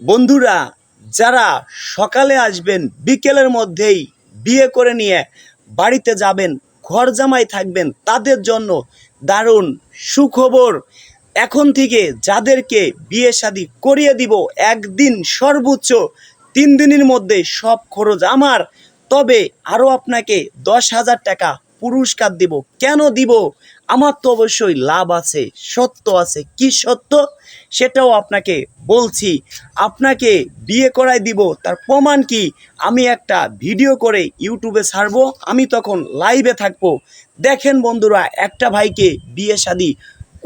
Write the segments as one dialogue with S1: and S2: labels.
S1: বন্ধুরা, যারা সকালে আসবেন, বিকেলের মধ্যেই বিয়ে করে নিয়ে বাড়িতে যাবেন, ঘর জামাই থাকবেন, তাদের জন্য দারুণ সুখবর। এখন থেকে যাদেরকে বিয়ে শাদি করিয়ে দিব একদিন সর্বোচ্চ তিন দিনের মধ্যে সব খরচ আমার, তবে আরও আপনাকে দশ হাজার টাকা পুরস্কার দিব। কেন দিব? আমার তো অবশ্যই লাভ আছে, সত্য আছে। কি সত্য? সেটাও আপনাকে বলছি। আপনাকে বিয়ে করাই দিব, তার প্রমাণ কি? আমি একটা ভিডিও করে ইউটিউবে ছাড়ব, আমি তখন লাইভে থাকব। দেখেন বন্ধুরা, একটা ভাইকে বিয়ে শাদি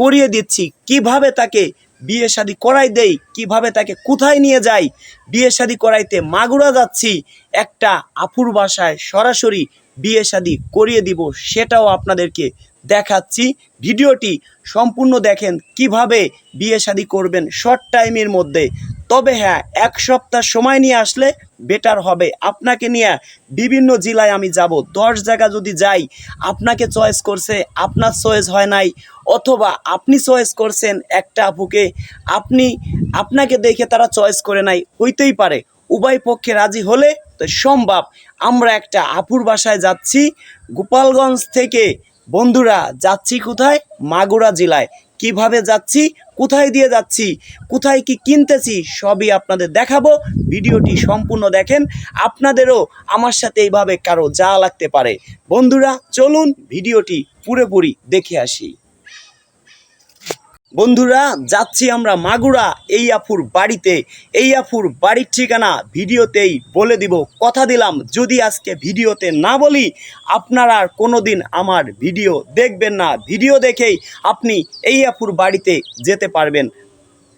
S1: করিয়ে দিচ্ছি। কীভাবে তাকে বিয়ে শাদি করাই দেই, কীভাবে তাকে কোথায় নিয়ে যাই? বিয়ে শাদি করাইতে মাগুরা যাচ্ছি, একটা আফুর বাসায় সরাসরি বিয়ে শাদি করিয়ে দিব, সেটাও আপনাদেরকে দেখাচ্ছি। ভিডিওটি সম্পূর্ণ দেখেন কীভাবে বিয়ে শাদি করবেন শর্ট টাইমের মধ্যে। তবে হ্যাঁ এক সপ্তাহ সময় নিয়ে আসলে বেটার হবে। আপনাকে নিয়ে বিভিন্ন জেলায় আমি যাব। দশ জায়গা যদি যাই, আপনাকে চয়েস করছে, আপনার চয়েস হয় নাই, অথবা আপনি চয়েস করছেন একটা আপুকে, আপনি, আপনাকে দেখে তারা চয়েস করে নাই, হইতেই পারে। উভয় পক্ষে রাজি হলে তো সম্ভব। আমরা একটা আপুর বাসায় যাচ্ছি, গোপালগঞ্জ থেকে। বন্ধুরা, যাচ্ছি কোথায়? মাগুরা জেলায়। কীভাবে যাচ্ছি, কোথায় দিয়ে যাচ্ছি, কোথায় কি কিনতেছি, সবই আপনাদের দেখাবো। ভিডিওটি সম্পূর্ণ দেখেন, আপনাদেরও আমার সাথে এইভাবে কারও যা লাগতে পারে। বন্ধুরা, চলুন ভিডিওটি পুরোপুরি দেখে আসি। বন্ধুরা, যাচ্ছি আমরা মাগুরা এই আফুর বাড়িতে। এই আফুর বাড়ির ঠিকানা ভিডিওতেই বলে দিব, কথা দিলাম। যদি আজকে ভিডিওতে না বলি, আপনারা আর কোনো দিন আমার ভিডিও দেখবেন না। ভিডিও দেখেই আপনি এই আফুর বাড়িতে যেতে পারবেন।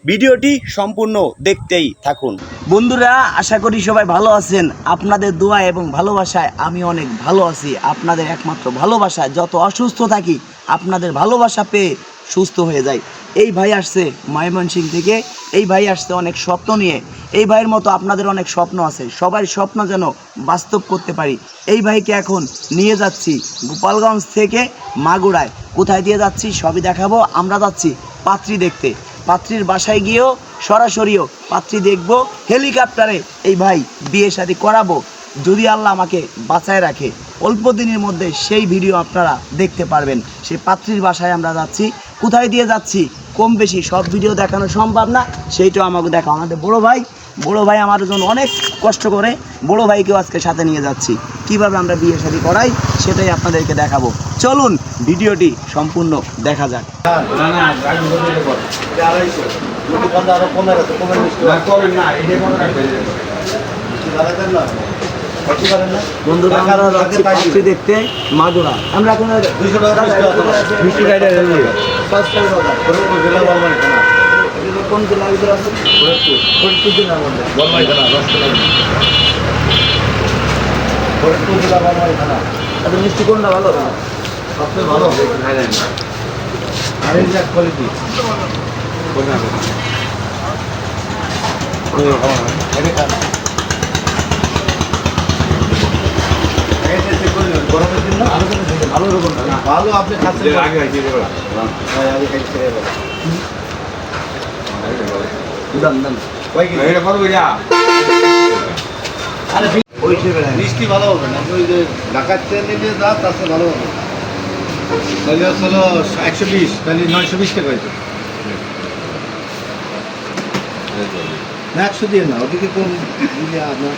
S1: ভিডিওটি সম্পূর্ণ দেখতেই থাকুন। বন্ধুরা, আশা করি সবাই ভালো আছেন। আপনাদের দোয়া এবং ভালোবাসায় আমি অনেক ভালো আছি। আপনাদের একমাত্র ভালোবাসায় যত অসুস্থ থাকি, আপনাদের ভালোবাসা পেয়ে সুস্থ হয়ে যাই। এই ভাই আসছে ময়মনসিং থেকে। এই ভাই আসছে অনেক স্বপ্ন নিয়ে। এই ভাইয়ের মতো আপনাদের অনেক স্বপ্ন আছে। সবার স্বপ্ন যেন বাস্তব করতে পারি। এই ভাইকে এখন নিয়ে যাচ্ছি গোপালগঞ্জ থেকে মাগুরায়। কোথায় দিয়ে যাচ্ছি সবই দেখাবো। আমরা যাচ্ছি পাত্রী দেখতে। পাত্রীর বাসায় গিয়েও সরাসরিও পাত্রী দেখব, হেলিকপ্টারে এই ভাই বিয়ে শাদি করাবো। যদি আল্লাহ আমাকে বাঁচায় রাখে। অল্প দিনের মধ্যে সেই ভিডিও আপনারা দেখতে পারবেন। সেই পাত্রীর বাসায় আমরা যাচ্ছি। কোথায় দিয়ে যাচ্ছি? কম বেশি সব ভিডিও দেখানো সম্ভব না। সেইটাও আমাকে দেখা আমাদের বড় ভাই বড় ভাই আমার জন্য অনেক কষ্ট করে বড় ভাইকেও আজকে সাথে নিয়ে যাচ্ছি। কীভাবে আমরা বিয়ে শাদি করাই সেটাই আপনাদেরকে দেখাবো। চলুন ভিডিওটি সম্পূর্ণ দেখা যাক। বন্ধুরা আমরা যাচ্ছি পাত্রী দেখতে মাগুরা আমরা এখন মিষ্টি গাড়ি কোন জেলার ভিতরে আছে? ফরিদপুর। জেলার মধ্যে আচ্ছা মিষ্টি কোনটা ভালো?
S2: সবচেয়ে ভালো আর এই যে কোয়ালিটি গরমের দিন না ভালো রকম ভালো আপনি খাচ্ছেন আগে মিষ্টি ভালো হবে না? ওই যে ঢাকার ট্রেনে যে দাম তার চেয়ে ভালো হবে। তাহলে হলো একশো বিশ তাহলে নয়শো বিশ টাকা হয়েছে না একশো দিয়ে না ওদিকে কোন আপনার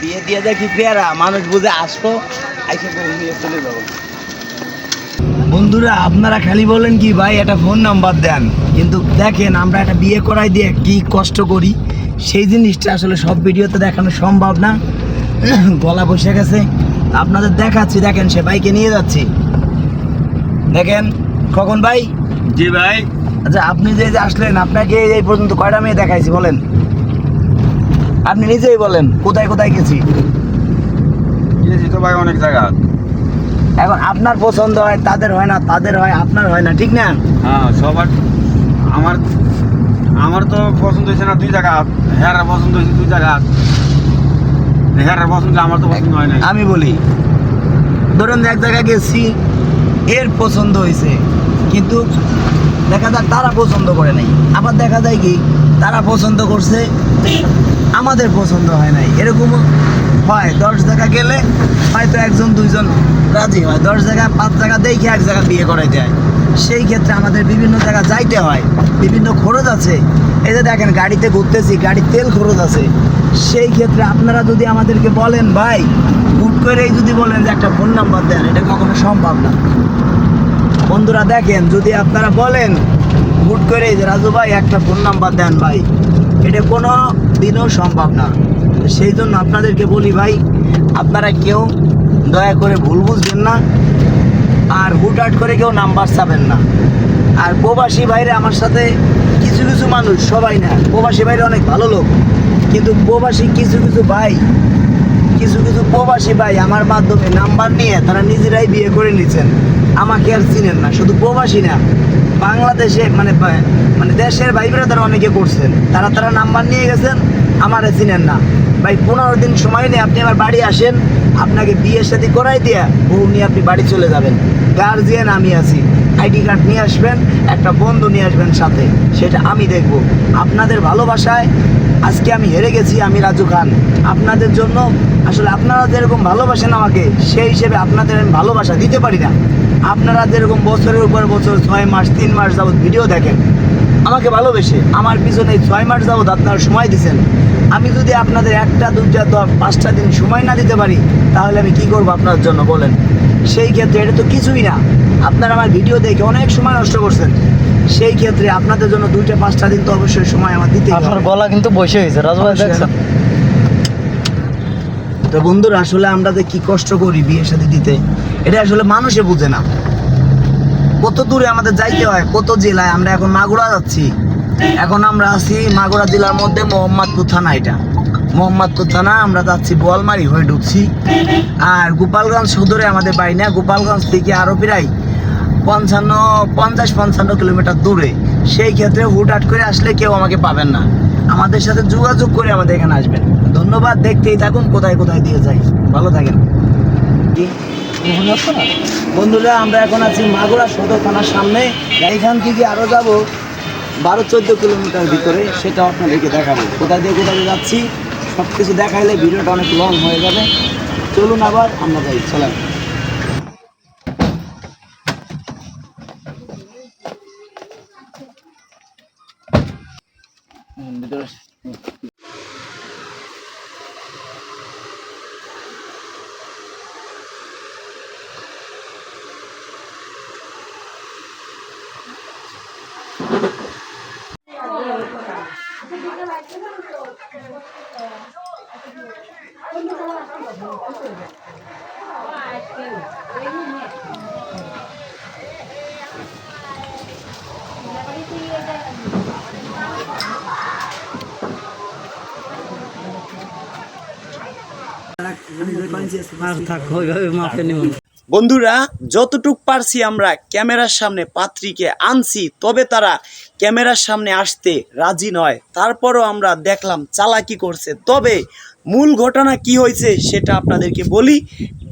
S1: বিয়ে দিয়ে কি পেয়ারা মানুষ বুঝে আসব আইসে নিয়ে চলে যাব। বন্ধুরা আপনারা খালি বলেন কি ভাই একটা ফোন নাম্বার দেন। কিন্তু দেখেন আমরা একটা বিয়ে করাই দিয়ে কি কষ্ট করি। সেই জিনিসটা আসলে সব ভিডিওতে দেখানো সম্ভব না। গলা বসে গেছে। আপনাদের দেখাচ্ছি দেখেন সে ভাইকে নিয়ে যাচ্ছি। দেখেন কখন ভাই?
S3: জি ভাই।
S1: আচ্ছা আপনি যে আসলেন আপনাকে এই পর্যন্ত কয়টা মেয়ে দেখাইছি বলেন? আপনি নিজেই বলেন কোথায় কোথায় গেছি?
S3: গিয়েছি তো ভাই অনেক জায়গা।
S1: এখন আপনার পছন্দ হয় তাদের হয় না তাদের হয় আপনার হয় না ঠিক না?
S3: হ্যাঁ সবার আমার আমার তো পছন্দ হয়েছে না দুই জায়গা হ্যাঁ পছন্দ হয়েছে দুই জায়গা। হ্যাঁ পছন্দ আমার তো পছন্দ হয় না
S1: আমি বলি, ধরুন এক জায়গায় গেছি, এর পছন্দ হয়েছে, কিন্তু দেখা যায় তারা পছন্দ করে নাই। আবার দেখা যায় কি, তারা পছন্দ করছে, আমাদের পছন্দ হয় নাই। এরকম হয়, দশ জায়গা গেলে হয়তো একজন, দুইজন রাজি হয়। দশ জায়গা, পাঁচ জায়গা দেখে এক জায়গা বিয়ে করে যায় সেই ক্ষেত্রে আমাদের বিভিন্ন জায়গা যাইতে হয়, বিভিন্ন খরচ আছে। এই যে দেখেন, গাড়িতে ঘুরতেছি, গাড়ির তেল খরচ আছে। সেই ক্ষেত্রে আপনারা যদি আমাদেরকে বলেন, ভাই, হুট করেই যদি বলেন যে একটা ফোন নাম্বার দেন, এটা কখনো সম্ভব না। বন্ধুরা দেখেন, যদি আপনারা বলেন, হুট করে যে, রাজু ভাই, একটা ফোন নাম্বার দেন ভাই। এটা কোনো দিনও সম্ভব না। সেই জন্য আপনাদেরকে বলি, ভাই, আপনারা কেউ দয়া করে ভুল বুঝবেন না। আর হুটহাট করে কেউ নাম্বার চাবেন না। আর প্রবাসী ভাইরা আমার সাথে কিছু কিছু মানুষ, সবাই না, প্রবাসী ভাইরা অনেক ভালো লোক। কিন্তু প্রবাসী কিছু কিছু ভাই, কিছু কিছু প্রবাসী ভাই আমার মাধ্যমে নাম্বার নিয়ে তারা নিজেরাই বিয়ে করে নিচ্ছেন আমাকে আর চিনেন না, শুধু প্রবাসী না, বাংলাদেশে মানে মানে দেশের ভাইবেরা তারা অনেকে করছেন। তারা তারা নাম্বার নিয়ে গেছেন, আমারে চিনেন না। ভাই, পনেরো দিন সময় নিয়ে আপনি আমার বাড়ি আসেন আপনাকে বিয়ে সাথে করাই দিয়ে বউ নিয়ে আপনি বাড়ি চলে যাবেন। গার্জিয়ান আমি আছি। আইডি কার্ড নিয়ে আসবেন, একটা বন্ধু নিয়ে আসবেন সাথে। সেটা আমি দেখব। আপনাদের ভালোবাসায় আজকে আমি হেরে গেছি, আমি রাজু খান। আপনাদের জন্য আসলে আপনারা যেরকম ভালোবাসেন আমাকে, সেই হিসেবে আপনাদের আমি ভালোবাসা দিতে পারি না। আপনারা যেরকম বছরের উপর বছর, ছয় মাস, তিন মাস যাবত ভিডিও দেখেন। আমাকে ভালোবেসে, আমার পিছনে ছয় মাস যাবত আপনারা সময় দিচ্ছেন আমি যদি আপনাদের একটা দুইটা দশ পাঁচটা দিন সময় না দিতে পারি তাহলে আমি কি করব আপনার জন্য বলেন? সেই ক্ষেত্রে এটা তো কিছুই না। আপনারা আমার ভিডিও দেখে অনেক সময় নষ্ট করছেন। সেই ক্ষেত্রে আপনাদের জন্য দুইটা পাঁচটা দিন তো অবশ্যই সময় আমার দিতে
S4: আপনার গলা কিন্তু বসে হয়েছে রাজু ভাই দেখছেন?
S1: তো বন্ধুরা আসলে আমরা যে কি কষ্ট করি বিয়ের সাথে দিতে এটা আসলে মানুষে বুঝে না। কত দূরে আমাদের যাইতে হয় কত জেলায় আমরা এখন মাগুরা যাচ্ছি। এখন আমরা আছি মাগুরা জেলার মধ্যে মোহাম্মদপুর থানা এটা। মোহাম্মদপুর থানা, আমরা যাচ্ছি বোয়ালমারি হয়ে ঢুকছি। আর গোপালগঞ্জ সদরে আমাদের বাড়ি না, গোপালগঞ্জ থেকে আরও প্রায় পঞ্চান্ন, পঞ্চাশ, পঞ্চান্ন কিলোমিটার দূরে। সেই ক্ষেত্রে হুটহাট করে আসলে কেউ আমাকে পাবেন না। আমাদের সাথে যোগাযোগ করে আমাদের এখানে আসবেন। ধন্যবাদ, দেখতেই থাকুন কোথায় কোথায় দিয়ে যাই। ভালো থাকেন। বন্ধুরা আমরা এখন আছি মাগুরা সদর থানার সামনে। এইখান থেকে আরও যাব বারো, চোদ্দ কিলোমিটার ভিতরে সেটা আপনাদেরকে দেখাবো। কোথায় দিয়ে কোথায় যাচ্ছি সব কিছু দেখাইলে ভিডিওটা অনেক লং হয়ে যাবে। চলুন আবার আমরা যাই, চলেন।
S5: বন্ধুরা, যতটুক পারছি আমরা ক্যামেরার সামনে পাত্রীকে আনছি, তবে তারা ক্যামেরার সামনে আসতে রাজি নয়। তারপরও আমরা দেখলাম চালাকি করছে। তবে মূল ঘটনা কি হয়েছে সেটা আপনাদেরকে বলি।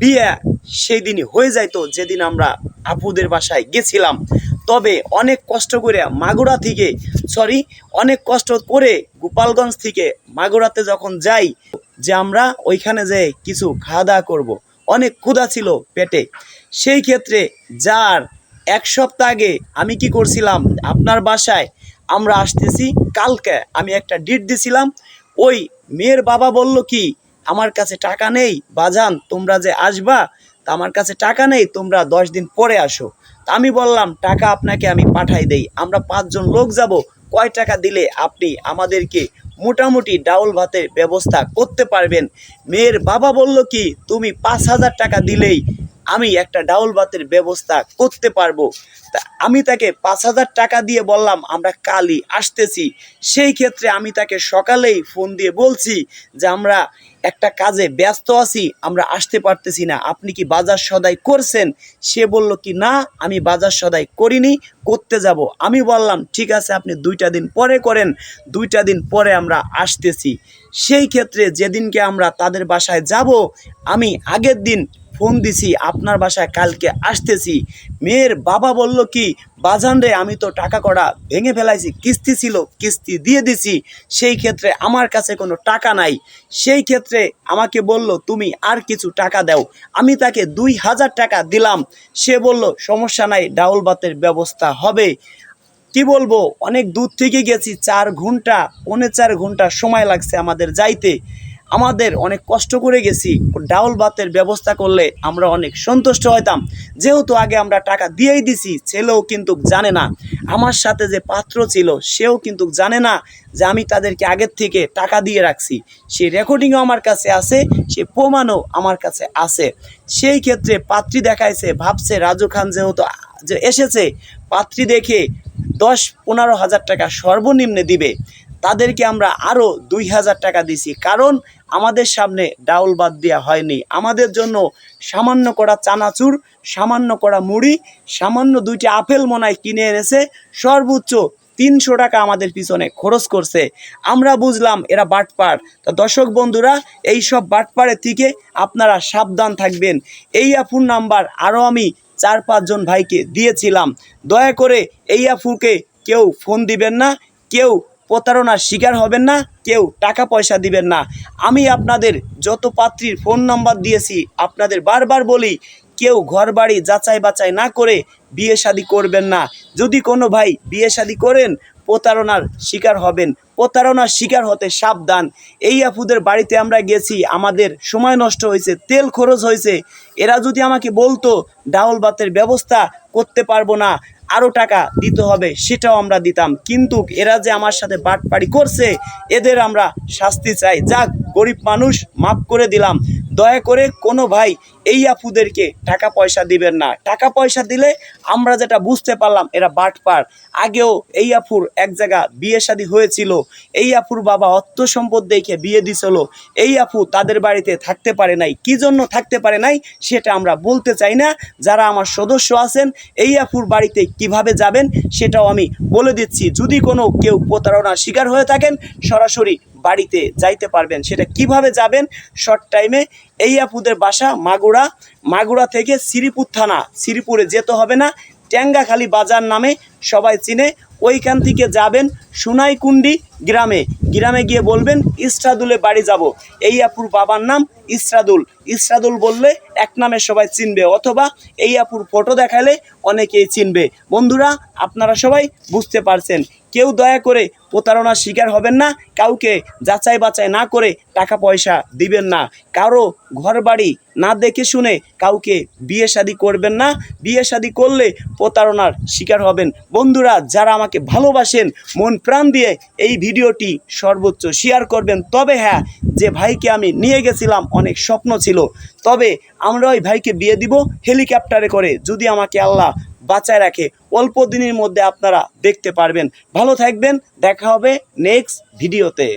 S5: বিয়ে সেই দিনই হয়ে যাইতো, যেদিন আমরা আপুদের বাসায় গেছিলাম। তবে অনেক কষ্ট করে মাগুরা থেকে সরি অনেক কষ্ট করে গোপালগঞ্জ থেকে মাগুরাতে যখন যাই যে আমরা ওইখানে যে কিছু খাওয়া দাওয়া করব। অনেক ক্ষুধা ছিল পেটে। সেই ক্ষেত্রে যার এক সপ্তাহ আগে আমি কি করছিলাম, আপনার বাসায় আমরা আসতেছি, কালকে আমি একটা ডিট দিছিলাম। ওই মেয়ের বাবা বলল কি, আমার কাছে টাকা নেই, বাজান, তোমরা যে আসবা, তা আমার কাছে টাকা নেই, তোমরা দশ দিন পরে আসো। তা আমি বললাম, টাকা আপনাকে আমি পাঠাই দেই। আমরা পাঁচজন লোক যাব, কয় টাকা দিলে আপনি আমাদেরকে মোটামুটি ডাউল ভাতের ব্যবস্থা করতে পারবেন। মেয়ের বাবা বলল কি, তুমি পাঁচ হাজার টাকা দিলেই
S1: আমি একটা ডাউল ভাতের ব্যবস্থা করতে পারব। তা আমি তাকে পাঁচ হাজার টাকা দিয়ে বললাম, আমরা কালই আসতেছি। সেই ক্ষেত্রে আমি তাকে সকালেই ফোন দিয়ে বলছি যে, আমরা একটা কাজে ব্যস্ত আছি, আমরা আসতে পারতেছি না। আপনি কি বাজার সদাই করছেন? সে বলল কি, না, আমি বাজার সদাই করিনি, করতে যাব। আমি বললাম, ঠিক আছে, আপনি দুইটা দিন পরে করেন, দুইটা দিন পরে আমরা আসতেছি। সেই ক্ষেত্রে যেদিনকে আমরা তাদের বাসায় যাব, আমি আগের দিন ফোন দিছি, আপনার বাসায় কালকে আসতেছি। মেয়ের বাবা বলল কি, বাজান রে, আমি তো টাকা কড়া ভেঙে ফেলাইছি, কিস্তি ছিল, কিস্তি দিয়ে দিছি, সেই ক্ষেত্রে আমার কাছে কোনো টাকা নাই। সেই ক্ষেত্রে আমাকে বলল, তুমি আর কিছু টাকা দাও। আমি তাকে দুই হাজার টাকা দিলাম। সে বলল, সমস্যা নাই, ডাউল বাতের ব্যবস্থা হবে। কি বলব, অনেক দূর থেকে গেছি, চার ঘণ্টা, পৌনে চার ঘণ্টা সময় লাগছে আমাদের যাইতে। আমাদের অনেক কষ্ট করে গেছি। ডাউল ভাতের ব্যবস্থা করলে আমরা অনেক সন্তুষ্ট হইতাম। যেহেতু আগে আমরা টাকা দিয়েই দিছি, ছেলেও কিন্তু জানে না। আমার সাথে যে পাত্র ছিল, সেও কিন্তু জানে না যে আমি তাদেরকে আগের থেকে টাকা দিয়ে রাখছি। সে রেকর্ডিংও আমার কাছে আছে, সে প্রমাণও আমার কাছে আছে। সেই ক্ষেত্রে পাত্রী দেখাইছে, ভাবছে রাজু খান যেহেতু যে এসেছে, পাত্রী দেখে দশ পনেরো হাজার টাকা সর্বনিম্নে দিবে। তাদেরকে আমরা আরও দুই হাজার টাকা দিছি কারণ আমাদের সামনে ডাউল বাদ দেওয়া হয়নি। আমাদের জন্য সামান্য করা চানাচুর, সামান্য করা মুড়ি, সামান্য দুইটি আপেল মনায় কিনে এনেছে। সর্বোচ্চ তিনশো টাকা আমাদের পিছনে খরচ করছে। আমরা বুঝলাম এরা বাটপার। তা দর্শক বন্ধুরা, এই সব বাটপাড়ের থেকে আপনারা সাবধান থাকবেন। এই আফুর নাম্বার আরও আমি চার পাঁচজন ভাইকে দিয়েছিলাম। দয়া করে এই আফুকে কেউ ফোন দিবেন না। কেউ প্রতারণার শিকার হবেন না, কেউ টাকা পয়সা দিবেন না। আমি আপনাদের যত পাত্রীর ফোন নাম্বার দিয়েছি, আপনাদের বারবার বলি, কেউ ঘর বাড়ি যাচাই বাছাই না করে বিয়ে শাদি করবেন না। যদি কোনো ভাই বিয়ে শাদি করেন, প্রতারণার শিকার হবেন। প্রতারণার শিকার হতে সাবধান। এই আপুদের বাড়িতে আমরা গেছি, আমাদের সময় নষ্ট হয়েছে, তেল খরচ হয়েছে। এরা যদি আমাকে বলতো, ডাউল বাতের ব্যবস্থা করতে পারব না। আরও টাকা দিতে হবে, সেটাও আমরা দিতাম। কিন্তু এরা যে আমার সাথে বাটপাড়ি করছে, এদের আমরা শাস্তি চাই। যাক, গরিব মানুষ, মাফ করে দিলাম। দয়া করে কোনো ভাই এই আপুদেরকে টাকা পয়সা দিবেন না। টাকা পয়সা দিলে আমরা যেটা বুঝতে পারলাম, এরা বাটপার। আগেও এই আপুর এক জায়গা বিয়ে শাদী হয়েছিল। এই আপুর বাবা অর্থ সম্পদ দেখে বিয়ে দিছিল। এই আপু তাদের বাড়িতে থাকতে পারে নাই। কি জন্য থাকতে পারে নাই সেটা আমরা বলতে চাই না। যারা আমার সদস্য আছেন, এই আপুর বাড়িতে কীভাবে যাবেন সেটাও আমি বলে দিচ্ছি। যদি কোনো কেউ প্রতারণার শিকার হয়ে থাকেন, সরাসরি বাড়িতে যাইতে পারবেন, সেটা কীভাবে যাবেন? শর্ট টাইমে এই আপুদের বাসা মাগুরা মাগুরা থেকে শ্রীপুর থানা, শ্রীপুরে যেতে হবে না, ট্যাঙ্গাখালি বাজার নামে সবাই চিনে, ওইখান থেকে যাবেন সুনাইকুন্ডি গ্রামে। গ্রামে গিয়ে বলবেন ইসরাদুলে বাড়ি যাব। এই আপুর বাবার নাম ইসরাদুল ইসরাদুল বললে এক নামে সবাই চিনবে, অথবা এই আপুর ফটো দেখালে অনেকেই চিনবে। বন্ধুরা, আপনারা সবাই বুঝতে পারছেন কেউ দয়া করে প্রতারণার শিকার হবেন না, কাউকে যাচাই বাছাই না করে টাকা পয়সা দিবেন না। কারও ঘর বাড়ি না দেখে শুনে কাউকে বিয়ে শাদি করবেন না, বিয়ে শাদি করলে প্রতারণার শিকার হবেন। বন্ধুরা, যারা আমাকে ভালোবাসেন, মন প্রাণ দিয়ে এই ভিডিওটি সর্বোচ্চ শেয়ার করবেন। তবে হ্যাঁ যে ভাইকে আমি নিয়ে গেছিলাম, অনেক স্বপ্ন ছিল। তবে আমরা ওই ভাইকে বিয়ে দিব হেলিকপ্টারে করে। যদি আমাকে আল্লাহ বাঁচায় রাখে। অল্প দিনের মধ্যে আপনারা দেখতে পারবেন। ভালো থাকবেন। দেখা হবে নেক্সট ভিডিওতে